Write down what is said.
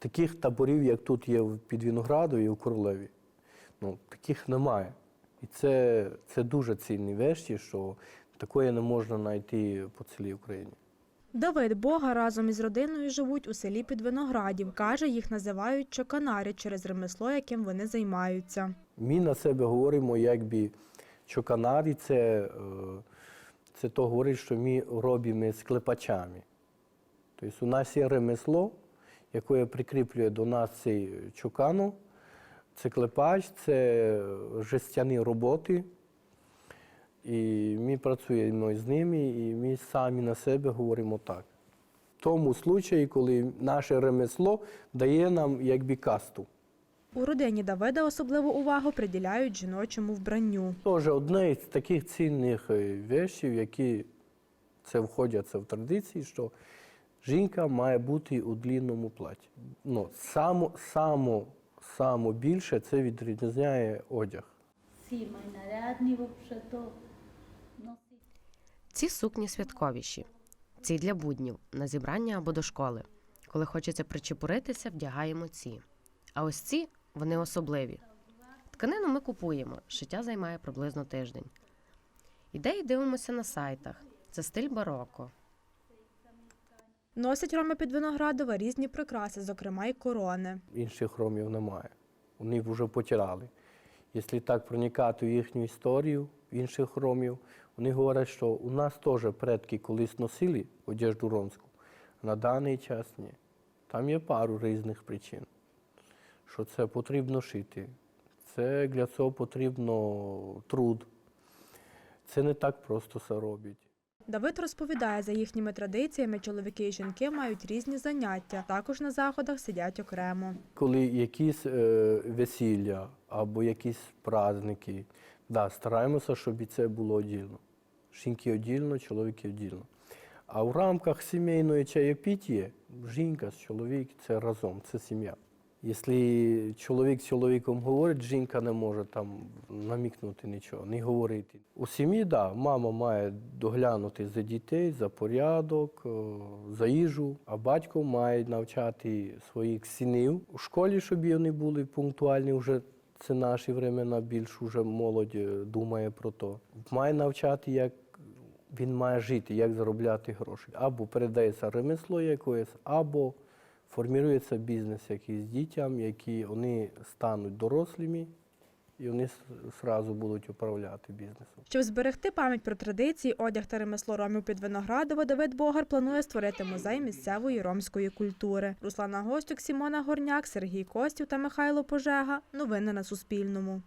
таких таборів, як тут є під Віноградові і в Королеві, ну, таких немає. І це, це дуже цінні вещі, що такої не можна знайти по цілій Україні. Давид Бога разом із родиною живуть у селі під Виноградів. Каже, їх називають чоканари через ремесло, яким вони займаються. Ми на себе говоримо, якби чоканарі, це, е, це то говорить, що ми робимо з клепачами. Тобто у нас є ремесло, яке прикріплює до нас цей чокану. Це клепач, це жестяні роботи. І ми працюємо з ними, і ми самі на себе говоримо так. В тому случаї, коли наше ремесло дає нам якби касту. У родині Давида особливу увагу приділяють жіночому вбранню. Теж одне із таких цінних е, вещів, які це входять це в традиції, що жінка має бути у длінному платі. Ну, само, само, само більше це відрізняє одяг. Ці сукні святковіші. Ці для буднів, на зібрання або до школи. Коли хочеться причепуритися, вдягаємо ці. А ось ці вони особливі. Тканину ми купуємо, шиття займає приблизно тиждень. Ідеї дивимося на сайтах. Це стиль бароко. Носять роми під Виноградова різні прикраси, зокрема й корони. Інших ромів немає. Вони вже потирали. Якщо так проникати в їхню історію інших ромів, вони говорять, що у нас теж предки колись носили одежду ромську, а на даний час ні. Там є пару різних причин, що це потрібно шити. Це для цього потрібно труд. Це не так просто все робить. Давид розповідає, за їхніми традиціями чоловіки і жінки мають різні заняття. Також на заходах сидять окремо. Коли якісь е, весілля або якісь праздники, да, стараємося, щоб і це було одільно. Жінки одільно, чоловіки одільно. А в рамках сімейної чаєпітії жінка з чоловіком це разом, це сім'я. Якщо чоловік з чоловіком говорить, жінка не може там намікнути нічого, не говорити. У сім'ї, да, мама має доглянути за дітей, за порядок, е, за їжу, а батько має навчати своїх синів у школі, щоб вони були пунктуальні вже. Це наші времена, більш уже молодь е, думає про то. Має навчати, як він має жити, як заробляти гроші. Або передається ремесло якоїсь, або формується бізнес якийсь дітям, які вони стануть дорослими і вони одразу будуть управляти бізнесом. Щоб зберегти пам'ять про традиції, одяг та ремесло ромів під Виноградова, Давид Богар планує створити музей місцевої ромської культури. Руслана Гостюк, Сімона Горняк, Сергій Костів та Михайло Пожега. Новини на Суспільному.